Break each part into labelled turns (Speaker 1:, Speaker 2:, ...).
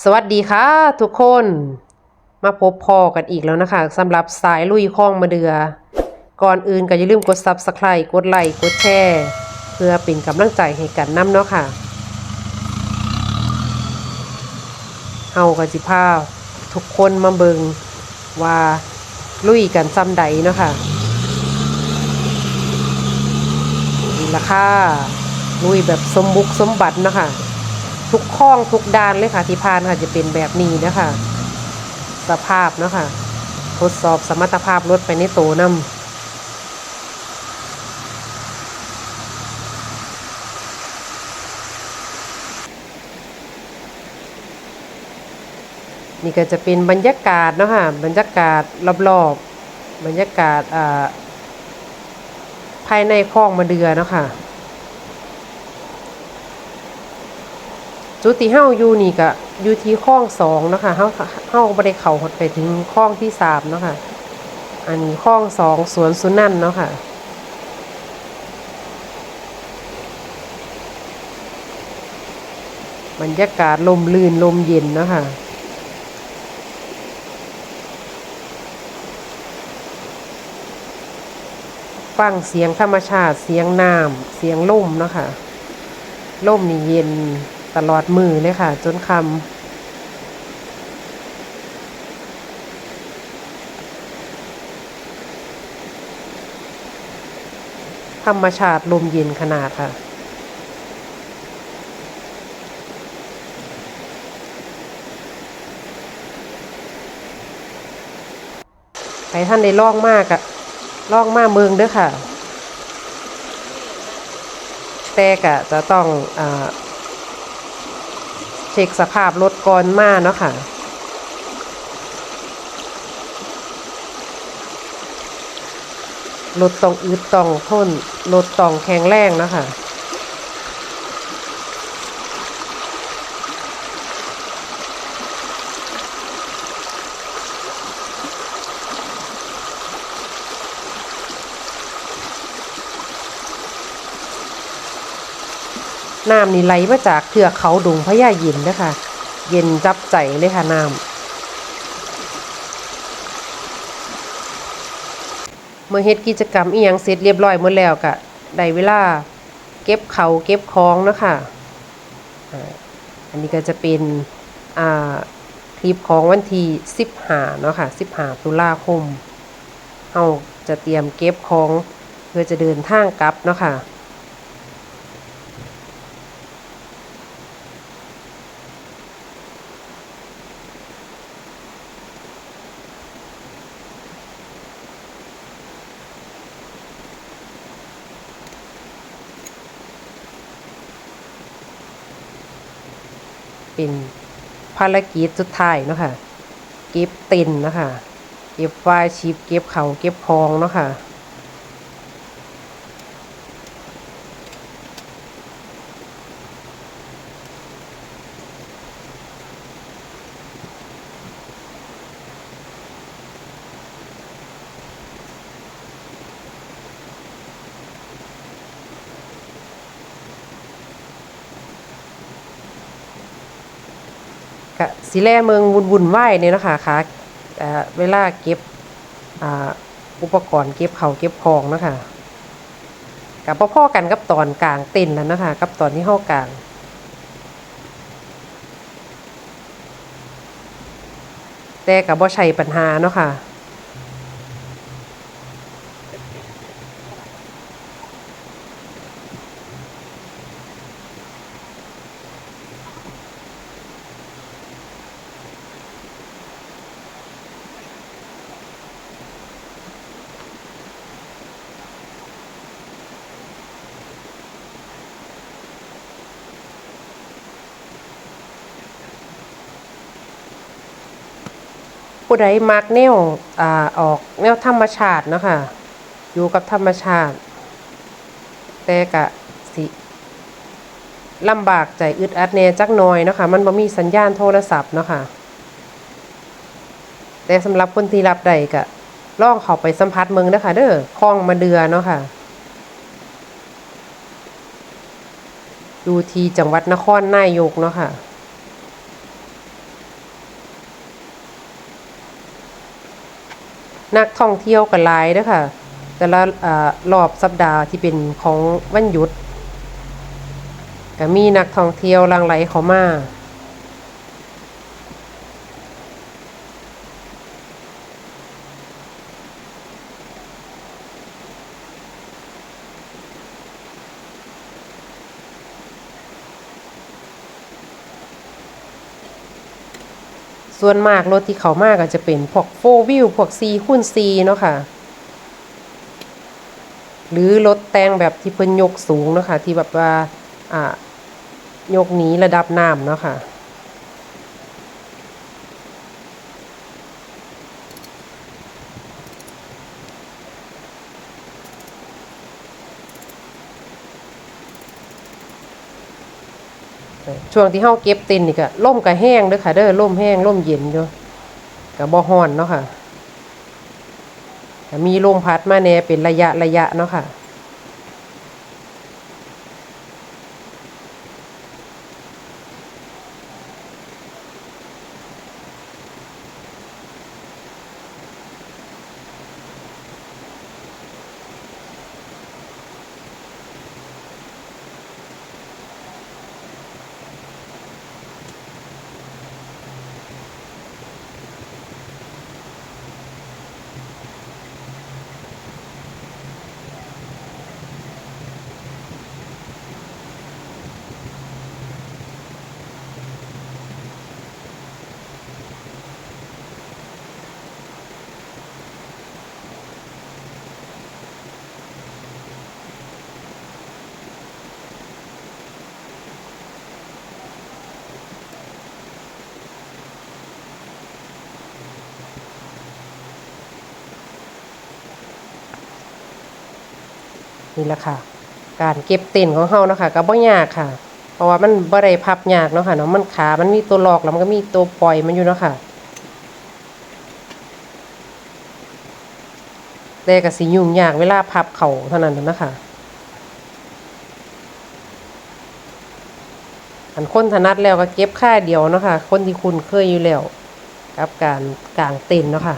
Speaker 1: สวัสดีค่ะทุกคนมาพบพอกันอีกแล้วนะคะสำหรับสายลุยคลองมาเดือ ก่อนอื่นก็อย่าลืมกด Subscribe กดไลค์กดแชร์เพื่อเป็นกำลังใจให้กันนํเนาะค่ะเฮาก็สิพาทุกคนมาเบิงว่าลุยกันซ้ำใดเนาะค่ะนี่ละค่ะลุยแบบสมบุกสมบัติเนาะค่ะ ทุกข้องทุกด้านเลยค่ะที่พานค่ะจะเป็นแบบนี้นะคะสภาพเนาะค่ะทดสอบสมรรถภาพรถไปในโตวนำนี่ก็จะเป็นบรรยากาศเนาะค่ะบรรยากาศรอบๆบรรยากาศอ่าภายในคลองมาเดือเนาะค่ะ จุดที่เฮาอยู่นี่ก็อยู่ที่คลองสองนะคะเฮาเฮาบ่ได้เข้าหดไปถึงคลองที่สามเนาะค่ะอันนี้คลองสองสวนสุนันเนาะค่ะบรรยากาศลมลื่นลมเย็นเนาะค่ะฟังเสียงธรรมชาติเสียงน้ำเสียงลมเนาะค่ะลมนี่เย็น ตลอดมือเลยค่ะ จนคำธรรมชาติลมเย็นขนาดค่ะใครท่านได้ล่องมากอะล่องมากเมืองเด้อค่ะ แต่กะจะต้องอา เช็คสภาพรถก่อนมาเนาะค่ะ รถต้องอึดต้องทนรถต้องแข็งแรงเนาะค่ะ น้ำนี่ไหลมาจากเทือกเขาดงพญายินนะคะ เย็นจับใจเลยค่ะน้ำเมื่อเฮ็ดกิจกรรมอีหยังเสร็จเรียบร้อยหมดแล้วก็ได้เวลาเก็บเขาเก็บของนะคะอ่าอันนี้ก็จะเป็นอ่าคลิปของวันที่15เนาะค่ะ15ตุลาคมเฮาจะเตรียมเก็บของเพื่อจะเดินทางกลับเนาะค่ะ เป็นภารกิจสุดท้ายเนาะค่ะ เก็บเต็นเนาะคะเก็บไฟชีพเก็บเขาเก็บพองเนาะค่ะ กะสิแลเมืองวุ่นวุ่นวายเนี่ยนะคะค่ะเวลาเก็บอุปกรณ์เก็บเขาเก็บของนะคะกับพ่อๆกันกับตอนกลางเต็นแล้วนะคะ กับตอนที่ห้ากลางแต่กับบ่ใช่ปัญหาเนาะค่ะ ผู้ใดมักแนวอ่าออกแนวธรรมชาติเนาะค่ะ อยู่กับธรรมชาติ แต่กะสิลำบากใจอึดอัดแน่จักหน่อยเนาะค่ะ มันบ่มีสัญญาณโทรศัพท์เนาะค่ะ แต่สำหรับคนที่รับได้ก็ลองเข้าไปสัมผัสเมืองเด้อค่ะเด้อคลองมาเดือเนาะค่ะอยู่ที่จังหวัดนครนายกเนาะค่ะ นักท่องเที่ยวกันหลายเด้อค่ะ แต่ละรอบสัปดาห์ที่เป็นของวันหยุดก็มีนักท่องเที่ยวลังไหลเข้ามา ส่วนมากรถที่เขามากก็จะเป็นพวกโฟวิวพวกซีคูณซีเนาะค่ะ หรือรถแต่งแบบที่เพิ่นยกสูงเนาะค่ะที่แบบว่าอ่ายกหนีระดับน้ำเนาะค่ะ ช่วงที่เฮาเก็บเต็นนี่ก็ล่มก็แห้งเด้อค่ะเด้อล่มแห้งล่มเย็นอยู่ก็บ่ฮ้อนเนาะค่ะมีลมพัดมาแน่เป็นระยะระยะเนาะค่ะ นี่แหละค่ะ การเก็บเต็นของเฮานะคะก็บ่ยากค่ะ เพราะว่ามันบ่ได้พับยากเนาะค่ะเนาะมันขา มันมีตัวลอกแล้วมันก็มีตัวปล่อยมันอยู่เนาะค่ะแต่ก็สิยุ่งยากเวลาพับเข่าเท่านั้นนะคะอันคนถนัดแล้วก็เก็บค่าเดียวเนาะค่ะคนที่คุ้นเคยอยู่แล้วกับการกางเต็นเนาะค่ะ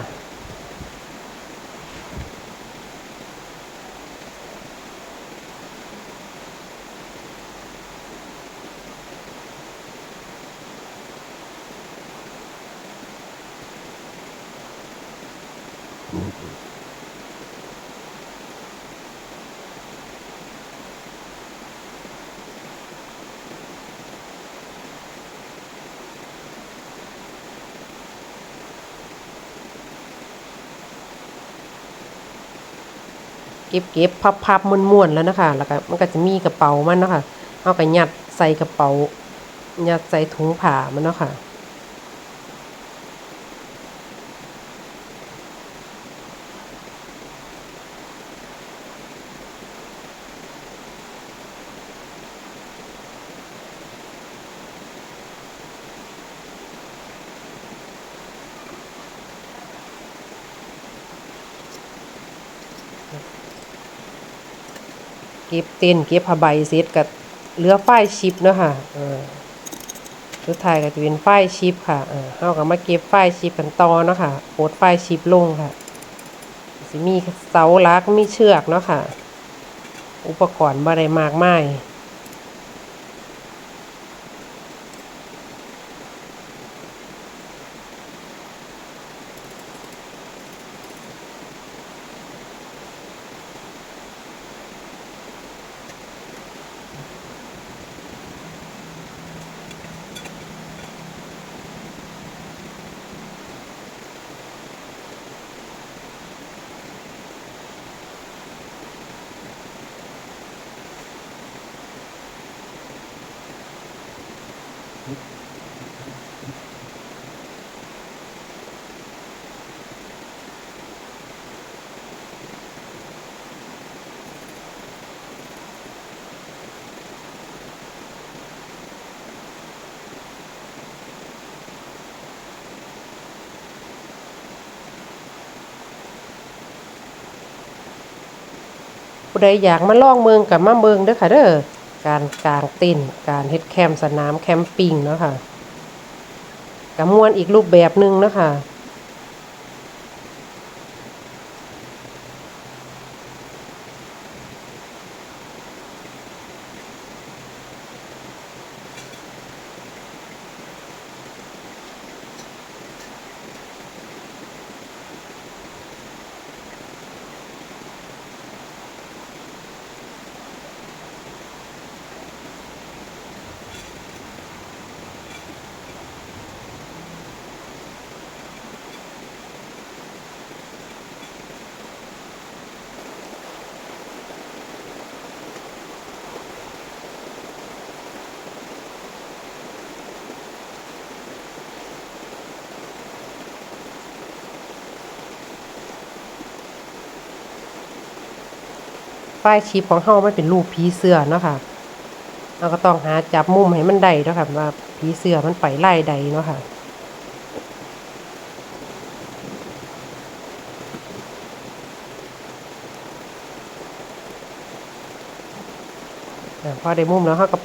Speaker 1: เก็บพับพับม้วนม้วนๆแล้วนะคะแล้วก็มันก็จะมีกระเป๋ามันเนาะค่ะเอาก็ยัดใส่กระเป๋ายัดใส่ถุงผ้ามันเนาะค่ะ ก็บเต็นเก็บผ้าใบเสร็จกับเหลือฝ้ายชิปเนาะค่ะสุดท้ายก็จะเป็นฝ้ายชิปค่ะเออเฮาก็มาเก็บฝ้ายชิปกันต่อเนาะค่ะโปดฝ้ายชิปลงค่ะสิมีเสาลักมีเชือกเนาะค่ะ อุปกรณ์บ่ได้มากมาย ผู้ใดอยากมาลองเมืองกับมาเมืองเด้อค่ะเด้อการกางเต็นการเฮ็ดแคมป์สนามแคมปิ้งเนาะค่ะกับมวนอีกรูปแบบหนึ่งเนาะค่ะ ไฟล์ชิปของเฮามันเป็นรูปผีเสื้อเนาะค่ะเราก็ต้องหาจับมุมให้มันได้เนาะค่ะว่าผีเสื้อมันไปไล่ใดเนาะค่ะอ่าพอได้มุมแล้วเขาก็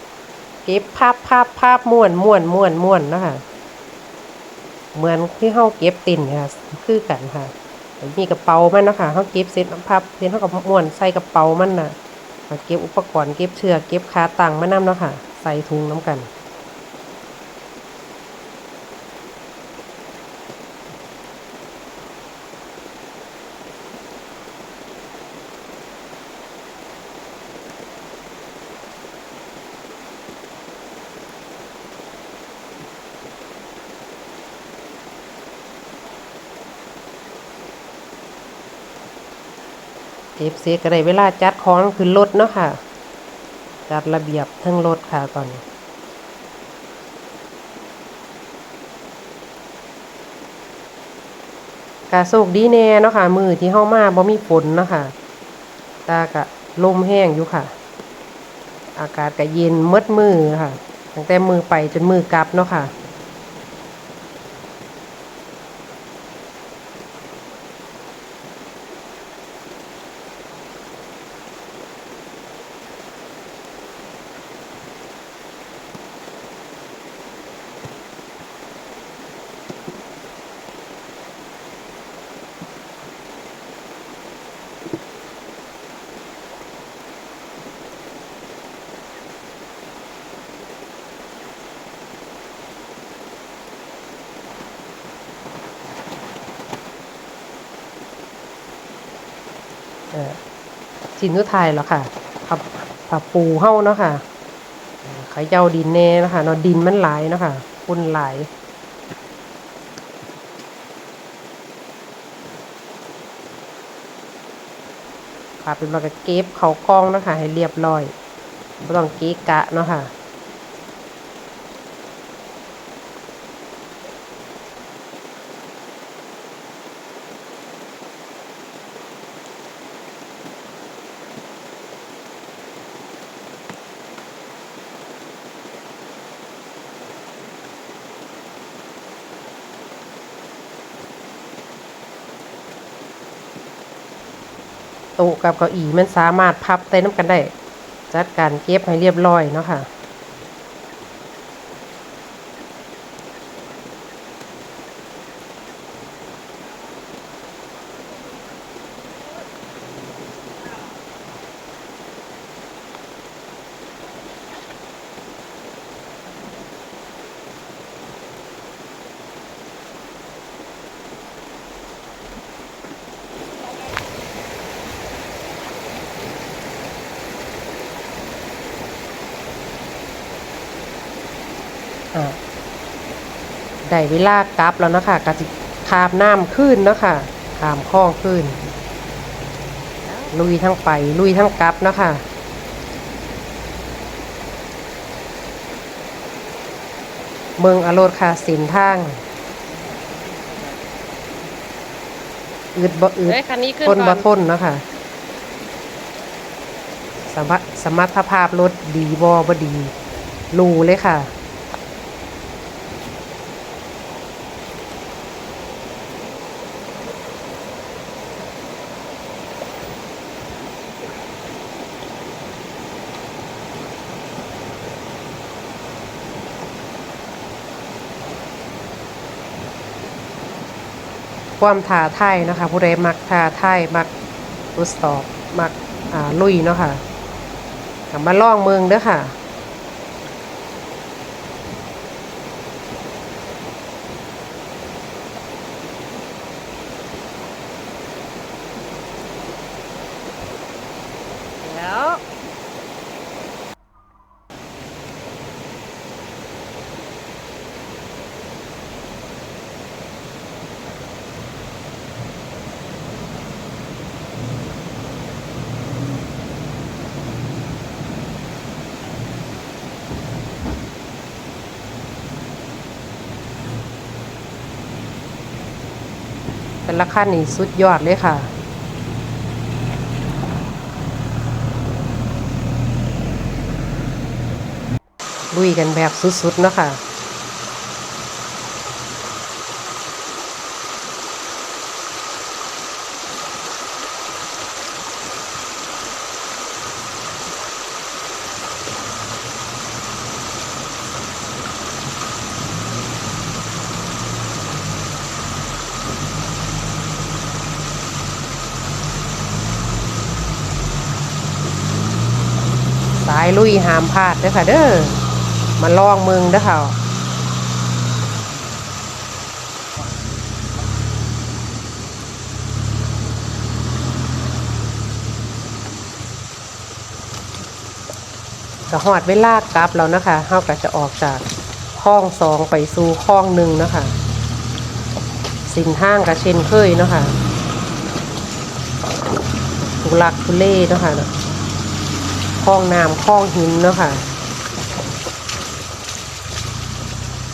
Speaker 1: เก็บภาพภาพภาพม้วนม้วนม้วนม้วนนะคะเหมือนที่เขาเก็บตินนะค่ะ คือกันค่ะ มีกระเป๋ามันนะคะเขาเก็บเซ็ตภาพเซ็ตเขากับม้วนใส่กระเป๋ามันน่ะเก็บอุปกรณ์เก็บเชือกเก็บขาตังมานำเนาะค่ะ ใส่ถุงน้ำกัน เก็บเสียก็ได้เวลาจัดของขึ้นรถเนาะค่ะ จัดระเบียบทั้งรถค่ะตอนนี้กะโชคดีแน่เนาะค่ะ มือที่เฮามาบ่มีฝนเนาะค่ะ ตากะลมแห้งอยู่ค่ะ อากาศก็เย็นมืดมือค่ะ ตั้งแต่มือไปจนมือกลับเนาะค่ะ ชิ้นสุดท้ายแล้วค่ะผับผับปูเฮ้าเนาะค่ะขยเจ้าดินแน่เนาะคะเนาะดินมันหลายเนาะค่ะปุ่นหลายค่ะเป็นมาก็เก็บเขากล้องเนาะคะให้เรียบร้อยไม่ต้องเกะกะเนาะค่ะ โต๊ะกับเก้าอี้มันสามารถพับใส่น้ำกันได้ จัดการเก็บให้เรียบร้อยเนาะค่ะ ได้เวลากลับแล้วเนาะคะกะสิคาบน้ำขึ้นเนาะค่ะขามคลองขึ้น ลุยทั้งไปลุยทั้งกลับเนาะค่ะเมืองอโรดค่ะสินทางอืดบ่อืด
Speaker 2: เฮ้ยคันนี้ขึ้น
Speaker 1: ทน
Speaker 2: ก่
Speaker 1: บ่
Speaker 2: อน
Speaker 1: ทนเนาะค่ะสมรรถสมรรถภาพรถดีบ่บ่ดีรูเลยค่ะ ความท้าทายนะคะ ผู้ใดมักท้าทายมักทดสอบมักลุยเนาะค่ะมาล่องเมืองเด้อค่ะ ราคานี่สุดยอดเลยค่ะ ลุยกันแบบสุดๆนะค่ะ ลุยหามพลาดเด้อค่ะ เด้อมาลองเมืองเด้อค่ะก็หอดเวลากลับแล้วนะคะเฮาก็จะออกจากห้องสองไปสู่ห้องหนึ่งนะคะ สินทางก็เช่นเคยนะคะทุลักทุเลเนะคะเนะ ลองน้ำคลองหินเนาะค่ะ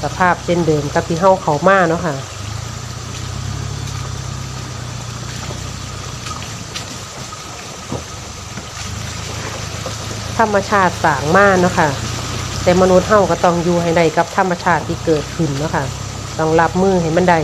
Speaker 1: สภาพเช่นเดิมกับที่เฮาเขามาเนาะค่ะธรรมชาติสางมาเนาะค่ะ แต่มนุษย์เฮาก็ต้องอยู่ให้ได้กับธรรมชาติที่เกิดขึ้นเนาะค่ะ ต้องรับมือให้มันได้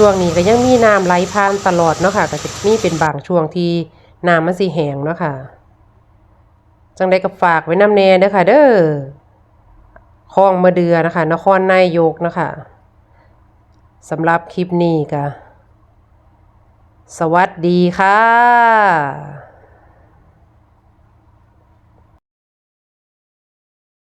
Speaker 1: ช่วงนี้ก็ยังมีน้ำไหลผ่านตลอดเนาะค่ะก็จะมีเป็นบางช่วงที่น้ำมันสีแหงเนาะค่ะ จังได้ก็ฝากไว้น้ำแน่เด้อค่ะ เด้อคลองมะเดือนะคะ นครนายกนะคะสำหรับคลิปนี้ก็สวัสดีค่ะ